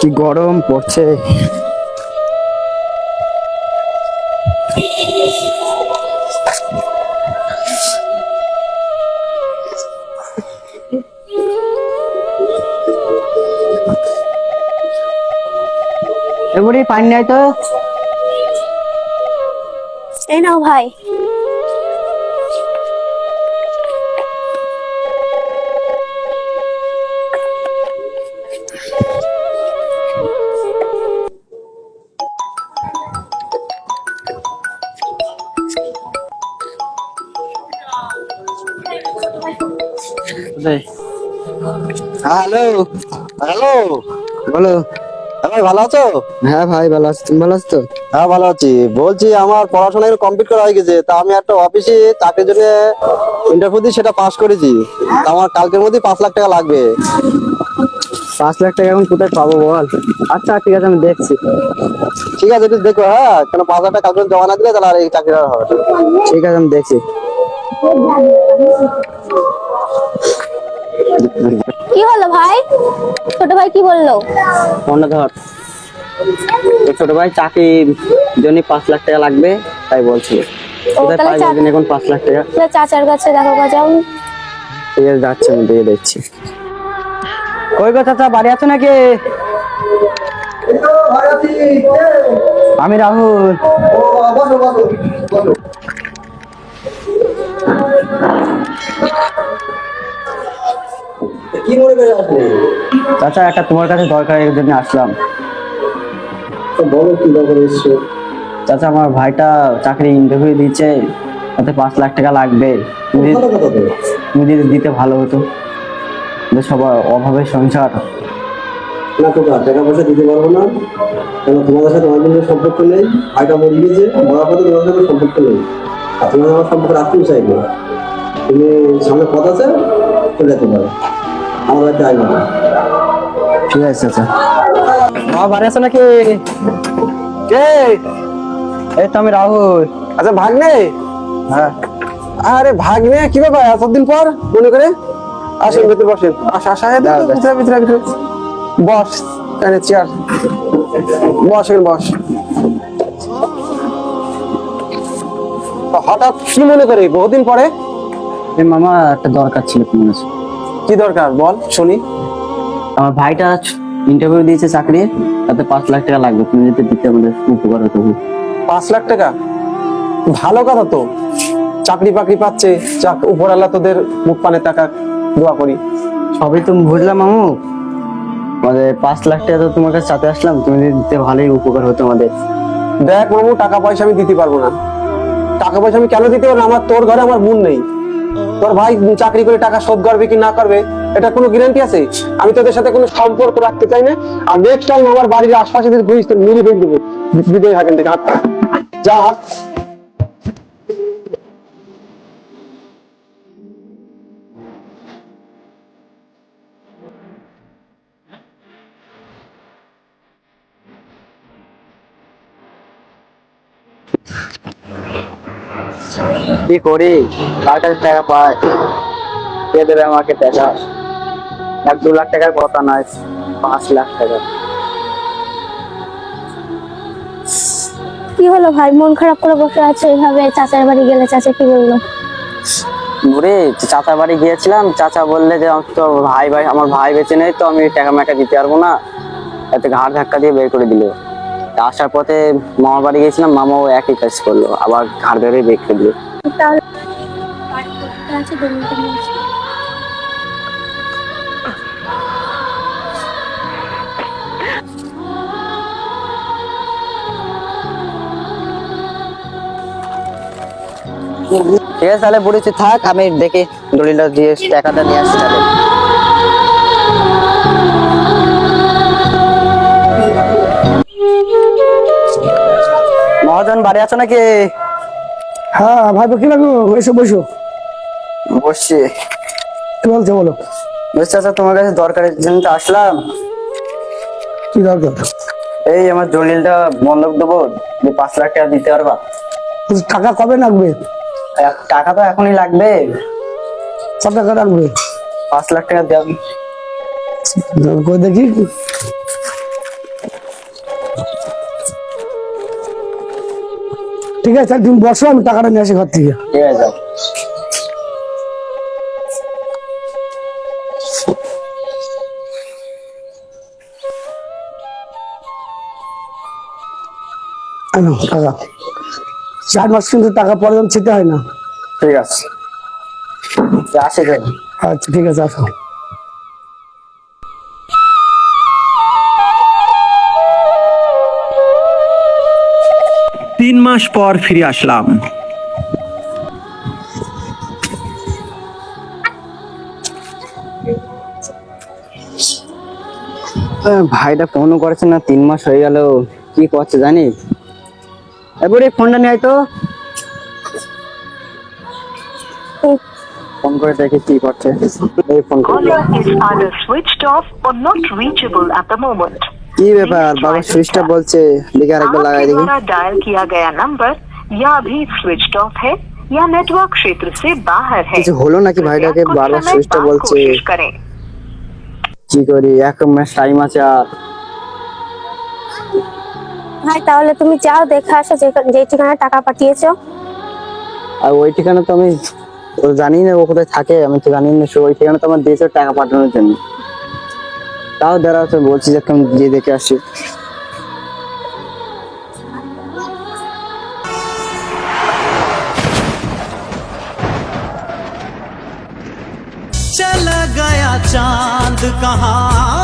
কি গরম পড়ছে? এবারে পানি নাই তো? এই নাও ভাই। Hello hello. বলো। ভাই ভালো আছো? হ্যাঁ ভাই ভালো আছি। তুমি ভালো আছো? তো হ্যাঁ ভালো আছি। বলছি আমার পড়াশোনা কমপ্লিট করা হয়ে গেছে। তা আমি একটা অফিসে চাকরির জন্য ইন্টারভিউ দিয়ে সেটা পাস করেছি। তা আমার কালকের মধ্যে পাঁচ লাখ টাকা লাগবে। পাঁচ লাখ টাকা এখন কোথায় পাবো বল? আচ্ছা ঠিক আছে আমি দেখছি। ঠিক আছে একটু দেখো হ্যাঁ। কেন পাঁচ লাখ টাকা কালকে জমা না দিলে তাহলে আর এই চাকরিটা হবে ঠিক আছে আমি দেখছি। কি হলো ভাই? ছোট ভাই কি বলল? ফোনটা ধর। ছোট ভাই চাকরির জন্য পাঁচ লাখ টাকা লাগবে তাই বলছিল এখন পাঁচ লাখ টাকা? চাচার কাছে দেখো যাও। ঠিক আছে যাচ্ছে আমি দিয়ে দেখছি। কই গো চাচা বাড়ি আছো নাকি? আমি রাহুল। করে আসলে চাচা একটা তোমার কাছে দরকারের জন্য আসলাম। তো বলো কি দরকার এসছো চাচা আমার ভাইটা চাকরি ইন্টারভিউ দিচ্ছে তাতে পাঁচ লাখ টাকা লাগবে। তুমি যদি- কথা দিতে ভালো হতো। সবার অভাবের সংসার। না খোকা টাকা পয়সা দিতে পারব না। কেন তোমাদের সাথে আমার কোনো সম্পর্ক নেই? ভাইটা মরে গিয়েছে মরার পরে তোমাদের সাথে সম্পর্ক নেই। আর তোমাদের আমার সম্পর্ক রাখতেও চাইব তুমি সামনে পথ আছে চলে যেতে পারো। আমার না। ঠিক আছে মা বাড়ি আছো নাকি? কে এই তো আমি রাহুল। আচ্ছা ভাগ্নে? হ্যাঁ। আরে ভাগ্নে কি ব্যাপার? এতদিন পর মনে করে? আসেন ভেতরে বসেন। আসা আসা। ভিতরে ভিতরে ভিতরে। বস এখানে চেয়ার বস এখানে বস। হঠাৎ কি মনে করে বহুদিন পরে? এই মামা একটা দরকার ছিল তোমার কাছে। কি দরকার? বল শুনি। আমার ভাইটা ইন্টারভিউ দিয়েছে চাকরি তাতে পাঁচ লাখ টাকা লাগবে। তুমি যদি দিতে আমাদের উপকার হতো। পাঁচ লাখ টাকা? ভালো কথা তো। চাকরি বাকরি পাচ্ছে চাক উপরালা তোদের মুখ পানে টাকা দোয়া করি। সবই তো বুঝলাম মামু। আমাদের পাঁচ লাখ টাকা তো তোমার কাছে চাতে আসলাম তুমি যদি দিতে ভালোই উপকার হতো আমাদের। দেখ মামু টাকা পয়সা আমি দিতে পারব না। টাকা পয়সা আমি কেন দিতে পারব আমার তোর ঘরে আমার বোন নেই। তোর ভাই চাকরি করে টাকা শোধ করবে কি না করবে, এটা কোনো গ্যারান্টি আছে? আমি তোদের সাথে কোনো সম্পর্ক রাখতে চাই না। আর নেক্সট টাইম আমার বাড়ির আশপাশে যদি ঘুরিস, তোর মিলি ভেঙে দেবো থাকেন থেকে। হাত যা। হাত কি করি? কার কাছে টাকা পাই কে দেবে আমাকে টাকা? এক দু লাখ টাকার কথা নয় পাঁচ লাখ টাকা। কি হলো ভাই? মন খারাপ করে বসে আছে এইভাবে? চাচার বাড়ি গেলে চাচা কি বলল? ঘুরে চাচা বাড়ি গিয়েছিলাম। চাচা বললে যে তো ভাই ভাই আমার ভাই বেঁচে নেই তো আমি টাকা মাকা দিতে পারব না। এতে ঘাড় ধাক্কা দিয়ে বের করে দিল। তা আসার পথে মামার বাড়ি গিয়েছিলাম মামাও একই কাজ করল আবার ঘাড় ধরে বের দিল। ঠিক আছে তাহলে বলেছি থাক আমি দেখি দলিলটা দিয়ে টাকাটা নিয়ে আসছি তাহলে মহাজন বাড়ি আছো নাকি? হ্যাঁ ভাই কি লাগো এসে বসো। বসছি। কি বলছো বলো? বুঝতে আচ্ছা তোমার কাছে দরকারের জন্য তো আসলাম। কি দরকার? এই আমার দলিলটা বন্ধক দেবো দিয়ে পাঁচ লাখ টাকা দিতে পারবা? টাকা কবে লাগবে? টাকা তো এখনই লাগবে। কত টাকা লাগবে? পাঁচ লাখ টাকা দেওয়া দেখি? ঠিক আছে তুমি বসো আমি টাকাটা নিয়ে আসি ঘর থেকে। ঠিক আছে। টাকা। চার মাস কিন্তু টাকা পরে যেন ছিতে হয় না। ঠিক আছে। আচ্ছা ঠিক আছে আসো। তিন মাস পর ফিরে আসলাম। ভাইটা ফোনও করেছে না তিন মাস হয়ে গেল কি করছে জানিস এবারে ফোনটা নিয়ে তো। ফোন করে দেখি কি করছে। এই phone either switched off or not reachable at the moment. কি ব্যাপার বাবা সুইচটা বলছে দেখে আরেকবার লাগাই आपके দেখি द्वारा डायल किया गया नंबर या अभी स्विच्ड ऑफ है या नेटवर्क क्षेत्र से बाहर है কিছু হলো নাকি ভাইটাকে कुछ বারবার समय সুইচটা बाद বলছে कोशिश करें কি করি এক মাস টাইম আছে আর ভাই তাহলে তুমি যাও দেখে আসো যে যে ঠিকানায় টাকা পাঠিয়েছো আর ওই ঠিকানা তো আমি ও জানি না ও কোথায় থাকে আমি তো জানি না সে ওই ঠিকানা তো আমার দিয়েছে টাকা পাঠানোর জন্য তাও দাঁড়াও তো বলছি যে একদম গিয়ে দেখে আসি चला गया चांद कहाँ